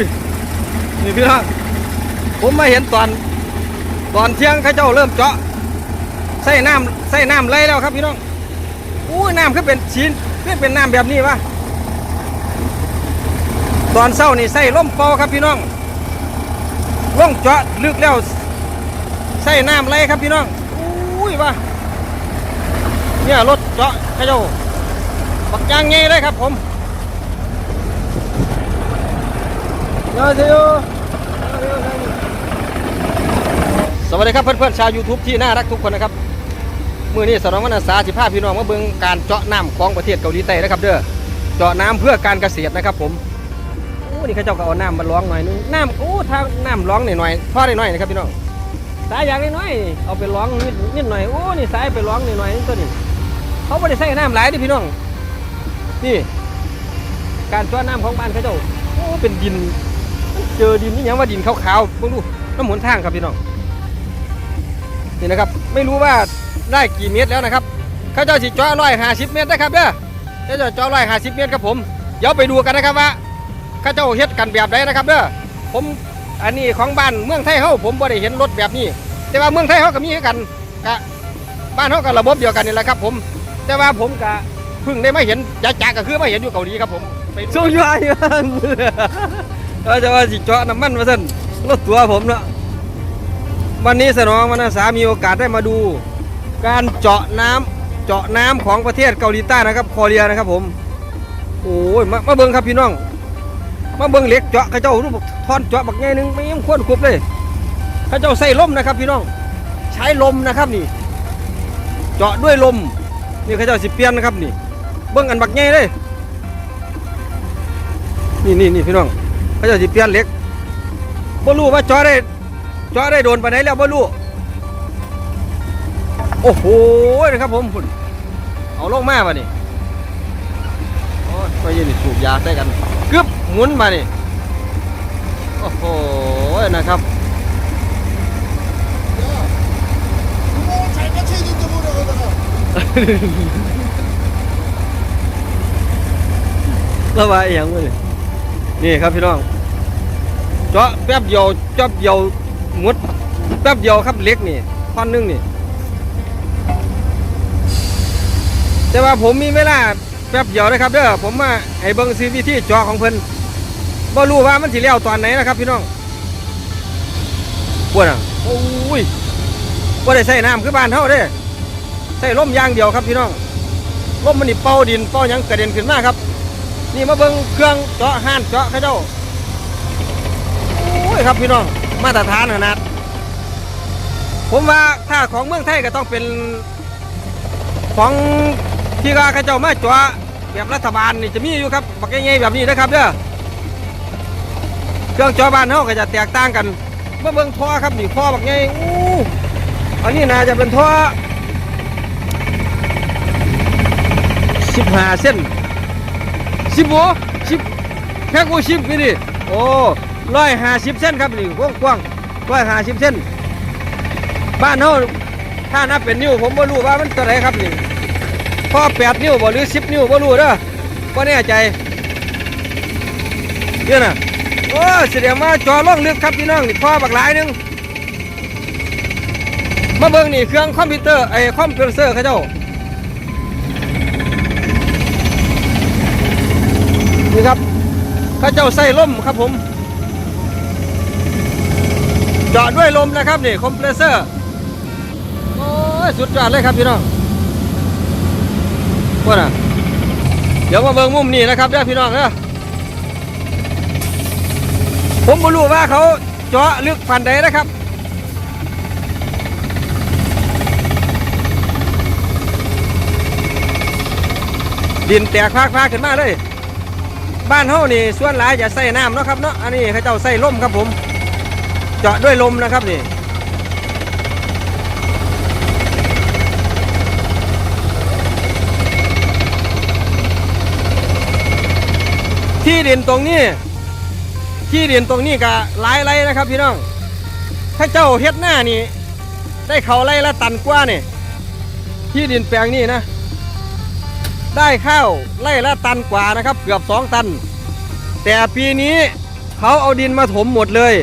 ยนี่พี่น้องผมมาเห็นตอนตอนเที่ยงเขาเจ้าเริ่มเจาะใส่น้ำใส่น้ำไหลแล้วครับพี่น้องอุ้ยน้ำคือเป็นชิ้นคือเป็นน้ำแบบนี้วะตอนเช้านี่ใส่ล่มเป่าครับพี่น้องล่องเจาะลึกแล้วใส่น้ำไหลครับพี่น้องอุ้ยวะเนี่ยรถเจาะเขาเจ้าบักยางไงเลยครับผม 안녕하세요.สวัสดีครับเพื่อนๆชาว YouTube ที่น่ารักทุกคนนะครับมื้อนี้สนองวรรณสาสิภาพี่น้องมาเบิ่งการเจาะน้ำของประเทศเกาหลีใต้นะครับเด้อเจาะน้ำเพื่อการเกษตรนะครับผมโอ้นี่เขาเจ้าก็เอาน้ำมาล้องหน่อยนึงน้ำโอ้ถ้าน้ำล้องหน่อยๆพอได้หน่อยนะครับพี่น้องสายยางน้อยๆเอาไปล้องนิดนิดหน่อยโอ้นี่สายไปล้องหน่อยๆนี่ตัวนี้เขาไม่ได้ใส่น้ำหลายเดิพี่น้องนี่ การเจาะน้ำของบ้านเขาเจ้าโอ้เป็นดิน เจอดินนี่ยังว่าดินขาวๆเพิ่งดูน้ำหมุนทางครับพี่น้องนี่นะครับ ไม่รู้ว่าได้กี่เมตรแล้วนะครับเขาเจ้าสิเจาะร้อยห้าสิบเมตรนะครับเด้อเขาเจ้าเจาะร้อยห้าสิบเมตรครับผมเดี๋ยวไปดูกันนะครับว่าเขาเจ้าเฮ็ดกันแบบไหนนะครับเด้อผมอันนี้ของบ้านเมืองไทยเฮาผมบ่ได้เห็นรถแบบนี้ แต่ว่าเมืองไทยเฮาก็มีกันกะบ้านเฮาก็ระบบเดียวกันนี่แหละครับ ผม แต่ว่าผมกะเพิ่งได้มาเห็นจักๆก็คือมาเห็นอยู่เกาหลีครับผมไปดูช่วงย้าย เราจะว่าสิเจาะน้ำมันมาสั่นรถตัวผมเนาะวันนี้สนองมนัสามีโอกาสได้มาดู การเจาะน้ำเจาะน้ำของประเทศเกาหลีใต้นะครับคอเรียนะครับผมโอ้ยมามาเบิ้งครับพี่น้อง มาเบิ้งเหล็กเจาะเขาเจ้ารูปท่อนเจาะบักไงหนึงไม่ยังควรครบเลยเขาเจ้าใส่ลมนะครับพี่น้อง ใช้ลมนะครับนี่ เจาะด้วยลมนี่เขาเจ้าสิเปลี่ยนนะครับนี่ เบิ้งอันบักไงเลยนี่นี่นี่พี่น้อง เขาจะจีเปียนเล็กบ่รู้ว่าจอได้จอได้โดนไปไหนแล้วบ่รู้โอ้โหนะครับผมคุณเอาลงม่มาะนี่โอ้ยไปยืนสูกยาใส่กันกึบหมุนมานี่โอ้โหนะครับระบายอย่างเลยนี่ครับพี่น้อง เจาะแป๊บเดียวเจาะเดียวมุดแป๊บเดียวครับเล็กนี่ท่อนนึงนี่ แต่ว่าผมมีเวลาแป๊บเดียวนะครับเด้อผมมาให้เบิ่งซีวิธีเจอของเพิ่นบ่รู้ว่ามันสิแล้วตอนไหนนะครับพี่น้องปวดอะโอ้ยบ่ได้ใส่น้ำคือบ้านเฮาเด้ใส่ลมยางเดียวครับพี่น้องลมมันนี่เป่าดินเป่ายังกระเด็นขึ้นมาครับ นี่มาเบิ่งเครื่องเจาะห่านเจาะเขาเจ้าโอ้ ยครับพี่น้องมาตรฐานขนาดผมว่าถ้าของเมืองไทยก็ต้องเป็นของที่ว่าเขาเจ้ามาจ่อแบบรัฐบาลนี่จะมีอยู่ครับบักใหญ่ๆแบบนี้นะครับเด้อเครื่องจ่อบ้านเฮาก็จะแตกต่างกันเมาเบิ่งท่อครับนี่ท่อบักใหญ่อู้อันนี้น่าจะเป็นท่อ15เส้น10โห10แพ็คโอ10นี่ดิโอ้ 150เส้นครับนี่กว้างๆ150เส้น บ้านเฮาถ้านับเป็นนิ้วผมบ่รู้ว่ามันเท่าไหร่ครับนี่พ่อแปดนิ้วบ่หรือสิบนิ้วบ่รู้เด้อบ่แน่ใจเนี่ยนะโอ้แสดงว่าจอล่องลึกครับพี่น้องนี่พ่อบักหลายหนึงมาเบิ่งนี่เครื่องคอมพิวเตอร์ไอ้คอมพิวเตอร์เขาเจ้านี่ครับเขาเจ้าใส่ลมครับผม เจาะด้วยลมนะครับนี่คอมเพรสเซอร์โอ้ยสุดยอดเลยครับพี่น้องว่านะเดี๋ยวมาเบิ่งมุมนี้นะครับเด้อพี่น้องเด้อผมไม่รู้ว่าเขาเจาะลึกปันใดนะครับดินแตกพากพาขึ้นมาเลย บ้านเฮานี่ส่วนหลายจะใส่น้ำเนาะครับเนาะอันนี้เขาเจ้าใส่ลมครับผม เจาะด้วยลมนะครับนี่ที่ดินตรงนี้ ที่ดินตรงนี้ก็หลายไรนะครับพี่น้อง ถ้าเจ้าเฮ็ดหน้านี่ ได้เขาไรละตันกว่านี่ ที่ดินแปลงนี้นะ ได้ข้าวไร่ละตันกว่านะครับ เกือบสองตัน แต่ปีนี้เขาเอาดินมาถมหมดเลย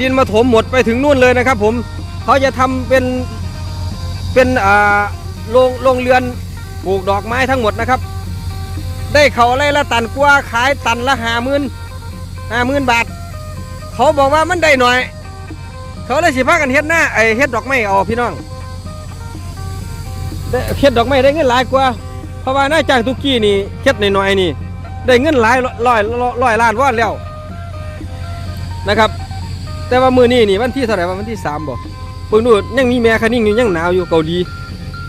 ดินมาถมหมดไปถึงนู่นเลยนะครับ ผมเขาจะทำเป็นเป็นอ่าโรงโรงเรือนปลูกดอกไม้ทั้งหมดนะครับ ได้เขาไร่ละตันกว่าขายตันละห้าหมื่นห้าหมื่นบาท เขาบอกว่ามันได้หน่อย เขาเลยสิพากันเฮ็ดหน้าไอเฮ็ดดอกไม้เอาพี่น้องเฮ็ดดอกไม้ได้เงินหลายกว่า เพราะว่าหน้าจ้างตุกกี้นี่เฮ็ดหน่อยๆนี่ ได้เงินหลายร้อยร้อยร้อยล้านวอนแล้วนะครับ แต่ว่ามือนี้นี่วันที่เท่าไหร่วะวันที่สามบอกเบิ่งดูยังมีแม่คันิ่งอยู่ยังหนาวอยู่เกาหลี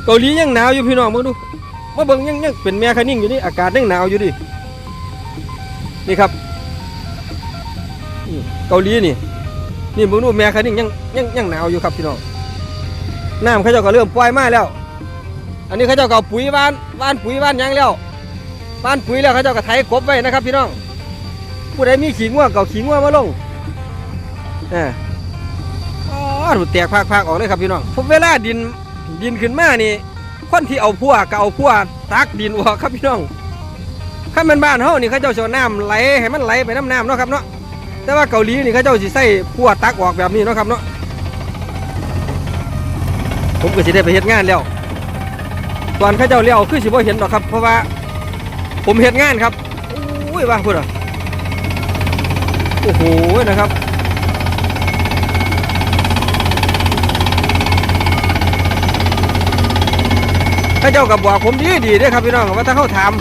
เกาหลียังหนาวอยู่พี่น้องเบิ่งดูมาเบิ่งยังยังเป็นแม่คันิ่งอยู่นี่อากาศยังหนาวอยู่ดินี่ครับเกาหลีนี่นี่เบิ่งดูแม่คันิ่งยังยังยังหนาวอยู่ครับพี่น้องน้ำเขาเจ้าก็เริ่มปล่อยมาแล้ว อันนี้เขาเจ้าก็ปุ๋ยหวานหวานปุ๋ยหวานยังแล้วหวานปุ๋ยแล้วเขาเจ้าก็ไถกบไว้นะครับ พี่น้องผู้ใดมีขี้ง่วงเก่าขี้ง่วงมาลง เอออ๋อถูกแตกพากออกเลยครับพี่น้องพอเวลาดินดินขึ้นมานี่คนที่เอาพัวก็เอาพัวตักดินออกครับพี่น้องข้ามันบ้านเฮานี่เขาเจ้าสิเอน้ำไหลให้มันไหลไปน้ำน้ำเนาะครับเนาะแต่ว่าเกาหลีนี่เขาเจ้าสิใส่พัวตักออกแบบนี้เนาะครับเนาะผมก็สิได้ไปเฮ็ดงานแล้วตอนเขาเจ้าเลี้ยวคือสิบ่เห็นหรอกครับเพราะว่า ผมเฮ็ดงานครับอุ้ยว่าพุ่นอะโอ้โหนะครับ ข้าเจ้ากับบอกผมดีดีเด้อครับพี่น้องว่าถ้าเขาถาม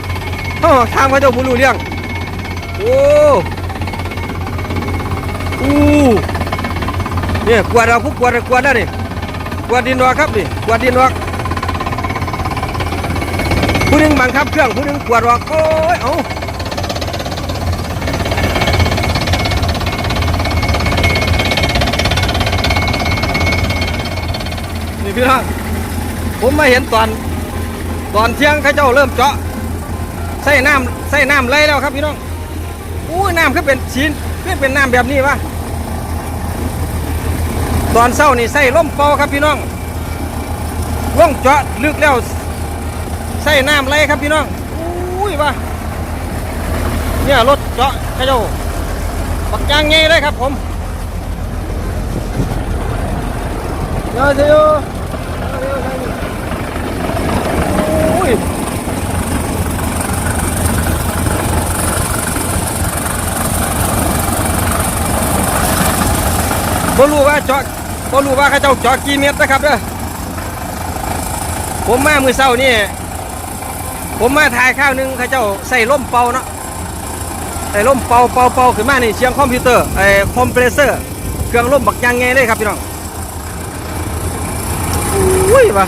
เขาถามข้าเจ้าผู้รู้เรื่องโอ้อู้เนี่ยกวาดเอาพวกกวาดกวาดได้นี่กวาดดินออกครับนี่กวาดดินออกผู้หนึงบังคับเครื่องผู้หนึงกวาดออกโอ้ยเอานี่พี่น้องผมมาเห็นตอน ตอนเที่ยงข้าเจ้าเริ่มเจาะใส่น้ำใส่น้ำไหลแล้วครับพี่น้องอู้ยน้ำคือเป็นชิ้นคือเป็นน้ำแบบนี้วะตอนเช้านี่ใส่ล่มเป่าครับพี่น้องล่องเจาะลึกแล้วใส่น้ำไหลครับพี่น้องอุ้ยวะเนี่ยรถเจาะข้าเจ้าปักยางไงเลยครับผมเดี๋ยวเดี๋ยว โอ้ย บ่รู้ว่าเจาะบ่รู้ว่าเขาเจ้าเจาะกี่เมตรนะครับเด้อผมมามือเช้านี่ผมมาถ่ายข้าวหนึงเขาเจ้าใส่ล่มเป่าเนาะใส่ล่มเป่าเป่าเป่าขึ้นมานี่เชียงคอมพิวเตอร์ไอ้คอมเพรสเซอร์เครื่องล่มบักยางไงเลยครับพี่น้องอุ้ยวะ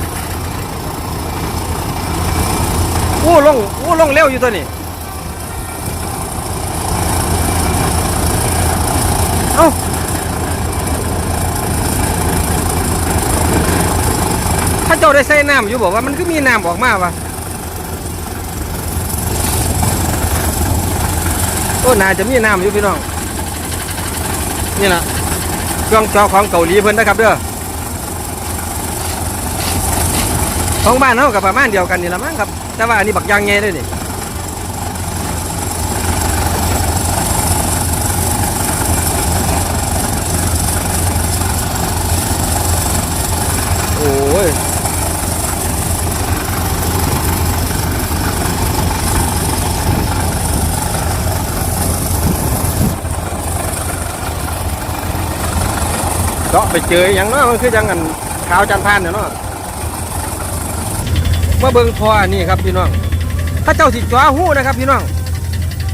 อู้ลงอู้ลงเร็วอยู่ตัวนี้เอ้าถ้า เจ้าได้ใส่น้ำอยู่บอกว่ามันก็มีน้ำออกมาวะโอ้น่าจะมีน้ำอยู่พี่น้อง นี่นะเครื่องจอของเกาหลีเพิ่นนะครับเด้อของบ้านเขากับประมาณเดียวกันนี่ละมั้งครับ แต่ว่าอันนี้บักยางไงเลยนี่โอ้ย เจาะไปเจออย่างเนาะมันคือจังกันขาวจันทานเนี่ยเนาะมาเบิ่งทออันนี้ครับพี่น้องข้าเจ้าสิจ้าหู้นะครับพี่น้อง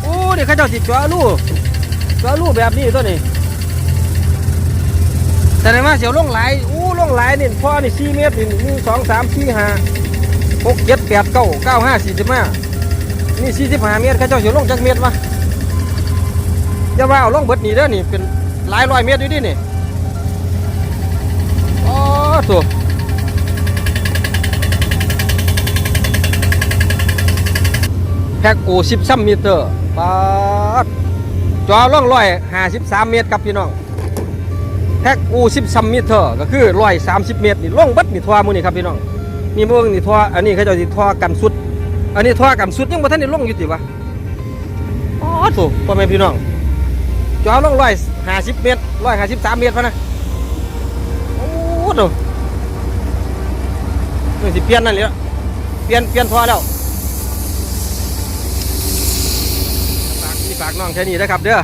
โอ้นี่เข้าเจ้าสิจ้าลู่จ้าลู่แบบนี้ตัวนี้แต่ในมาเสียวล่องไหลอู้ล่องไหลนี่พ่อนี่สี่เมตรนี่หนึ่งสองสามสี่ห้าหกเจ็ดแปดเก้าเก้าห้าสี่สิบห้านี่สี่สิบห้าเมตรข้าเจ้าเสียวล่องจักเมตรวะจะว่าเอาลงเบิดนี่เด้อนี่เป็นหลายร้อยเมตรอยู่ดินี่ ตัวแพ็กโอสิบสามเมตรปาดจอล่องร้อยห้าสิบสามเมตรครับพี่น้องแพ็กโอสิบสามเมตรก็คือร้อยสามสิบเมตรนี่ล่องเบัดนี่ทัวมือนี่ครับพี่น้องนี่พวกนี่ทัวอันนี้เขาเจะสิทัวกันสุด อันนี้ทัวกันสุดยังบ่ทันได้ล่องอยู่ติวะอ๋อถูกพ่อแม่พี่น้องจอลงร้อยห้าสิบเมตรร้อยห้าสิบสามเมตรพะนะโอ้โห มันสิเปลี่ยนนั่นเลยเปลี่ยนเปลี่ยนพอแล้วฝากพี่ฝากน้องแค่นี้นะครับเด้อ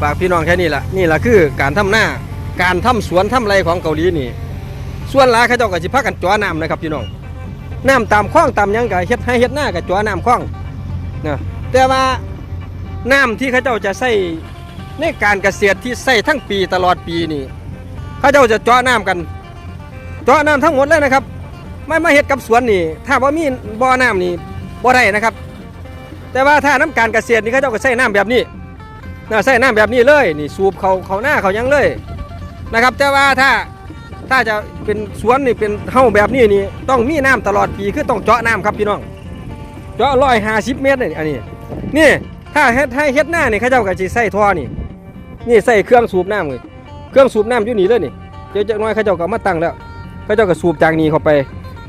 ฝากพี่น้องแค่นี้ละนี่แหละคือการทำหน้าการทำสวนทำไรของเกาหลีนี่ส่วนหลายเขาเจ้าก็สิพากันจ่อน้ำนะครับพี่น้องน้ำตามคลองตามยังก็เฮ็ดให้เฮ็ดหน้าก็จ่อน้ำคลองนะแต่ว่าน้ำที่เขาเจ้าจะใส่ในการเกษตรที่ใส่ทั้งปีตลอดปีนี่เขาเจ้าจะจ่อน้ำกันจ่อน้ำทั้งหมดเลยนะครับ ไม่มาเฮ็ดกับสวนนี่ ถ้าว่ามีบ่อน้ำนี่บ่ได้นะครับ แต่ว่าถ้าน้ำการเกษตรนี่เขาเจ้าก็ใส่น้ำแบบนี้นะใส่น้ำแบบนี้เลยนี่สูบเขาเขาหน้าเขายังเลยนะครับ แต่ว่าถ้าถ้าจะเป็นสวนนี่เป็นเฮ้าแบบนี้นี่ต้องมีน้ำตลอดปีคือต้องเจาะน้ำครับพี่น้อง เจาะร้อยห้าสิบเมตรนี่อันนี้นี่ถ้าเฮ็ดให้เฮ็ดหน้านี่เขาเจ้าก็จะใส่ท่อนี่ นี่ใส่เครื่องสูบน้ำเลยเครื่องสูบน้ำอยู่นี่เลยนี่เดี๋ยวจะน้อยเขาเจ้าก็มาตั้งแล้วเขาเจ้าก็สูบจากนี่เข้าไป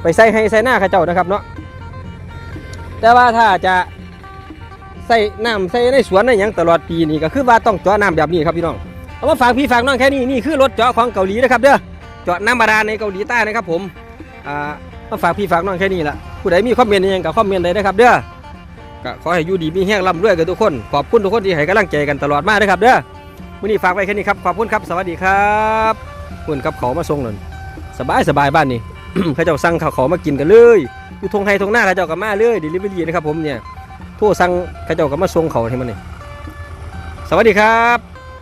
ไปใส่ให้ใส่หน้าเขาเจ้านะครับเนาะแต่ว่าถ้าจะใส่น้ำใส่ในสวนในหยังตลอดปีนี่ก็คือว่าต้องเจาะน้ำแบบนี้ครับพี่น้องเอามาฝากพี่ฝากน้องแค่นี้นี่คือรถเจาะของเกาหลีนะครับเด้อเจาะน้ำบาดาลในเกาหลีใต้นะครับผมอ่ามาฝากพี่ฝากน้องแค่นี้ละผู้ใดมีคอมเมนต์อิหยังกับคอมเมนต์ใดนะครับเด้อก็ขอให้อยู่ดีมีแห้งร่ำรวยกันทุกคนขอบคุณทุกคนที่ให้กำลังใจกันตลอดมานะครับเด้อวันนี้ฝากไว้แค่นี้ครับขอบคุณครับสวัสดีครับคุณครับเขามาส่งหน่อยสบายสบายบ้านนี้ เขาเจ้าสั่งเขาขอมากินกันเลยอยู่ทงไฮทงหน้าเขาเจ้าก็มาเลยดิลิเวอรี่นะครับผมเนี่ยโทรสั่งเขาเจ้าก็มาส่งเขาให้มันนี่สวัสดีครับ